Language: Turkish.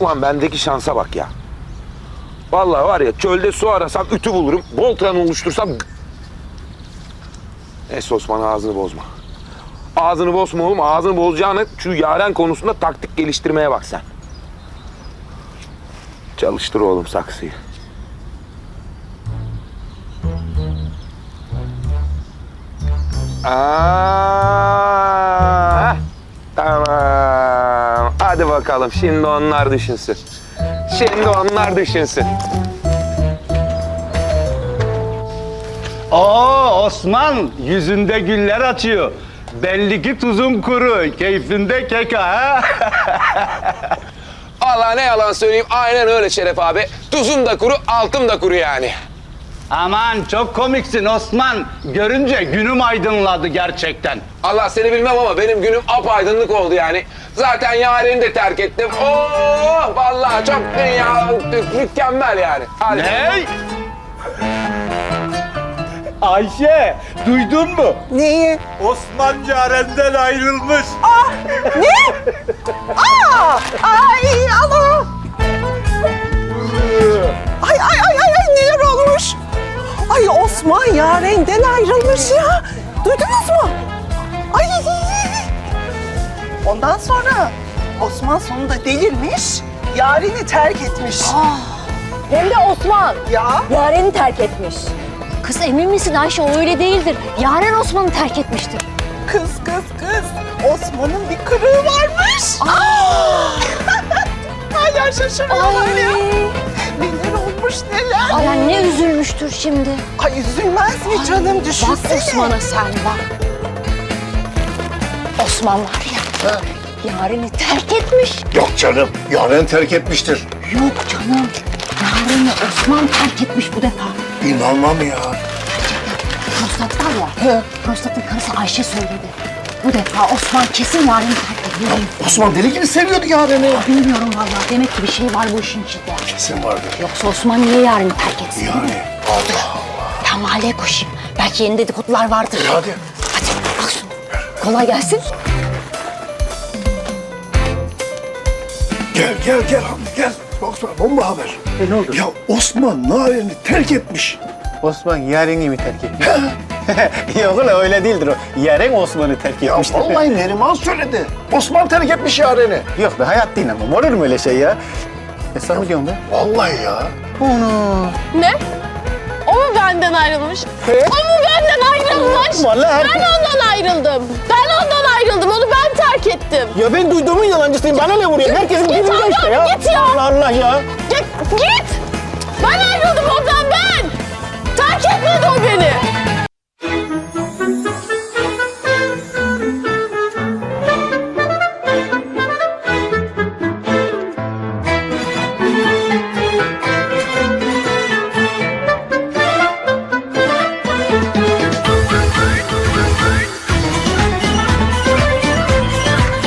Ulan bendeki şansa bak ya. Vallahi var ya çölde su arasam ütü bulurum. Voltran oluştursam... Neyse Osman ağzını bozma. Ağzını bozma oğlum. Ağzını bozacağını şu yaren konusunda taktik geliştirmeye bak sen. Çalıştır oğlum saksıyı. Aa, tamam. Hadi bakalım şimdi onlar düşünsün. Şimdi onlar düşünsün. Oo Osman yüzünde güller açıyor. Belli ki tuzun kuru, keyfinde keka ha. Allah ne yalan söyleyeyim aynen öyle Şeref abi. Tuzum da kuru, altım da kuru yani. Aman çok komiksin Osman. Görünce günüm aydınladı gerçekten. Allah seni bilmem ama benim günüm apaydınlık oldu yani. Zaten yarını de terk ettim. Oo, vallahi çok dünya mükemmel yani. Hadi. Ne? Ayşe, duydun mu? Neyi? Osman Yaren'den ayrılmış. Ay Osman Yaren'den ayrılmış ya. Duydunuz mu? Ay. Ondan sonra Osman sonunda delirmiş. Yaren'i terk etmiş. Hem de Osman. Ya Yaren'i terk etmiş. Kız emin misin Ayşe o öyle değildir. Yaren Osman'ı terk etmiştir. kız kız kız. Osman'ın bir kırığı varmış. Hala şaşırıyorlar ya. Neler. Ay ay, ne üzülmüştür şimdi. Ay üzülmez mi canım Bak düşünsene. Osman'a sen bak. Osman var ya. Yaren'i terk etmiş. Yok canım, Yaren terk etmiştir. Yok canım. Yaren'i Osman terk etmiş bu defa. İnanmam ya. Prostat var ya. Prostatın karısı Ayşe söyledi. Bu defa Osman kesin Yaren'i terk. Osman deli gibi seviyordu Yaren'i. Bilmiyorum vallahi. Demek ki bir şey var bu işin içinde. Kesin vardır. Yoksa Osman niye Yaren'i terk etsin? Yani Allah. Ben mahalleye koşayım. Belki yeni dedikodular vardır. Hadi. Hadi al şunu. Kolay gelsin. Gel gel gel Hamdi gel. Osman bomba haber. E, ne oldu? Ya Osman Naren'i terk etmiş. Osman Yaren'i mi terk etmiş? Yok ulan öyle değildir o. Yaren Osman'ı terk Ya etmiştir. vallahi Neriman söyledi. Osman terk etmiş Yaren'i. Yok be hayat değil ama. Olur mu öyle şey ya? E sen mi diyorsun be? Vallahi ya. Onu. Ne? O mu benden ayrılmış? O mu benden ayrılmış? Vallahi her- Ben ondan ayrıldım. Ben ondan ayrıldım. Onu ben terk ettim. Ya ben duyduğumun yalancısıyım. Bana ne vuruyor? Herkesin Git dilinde oradan, işte ya. git ya. Allah Allah ya. Git, git. Ben ayrıldım ondan ben. Terk etmedi o beni.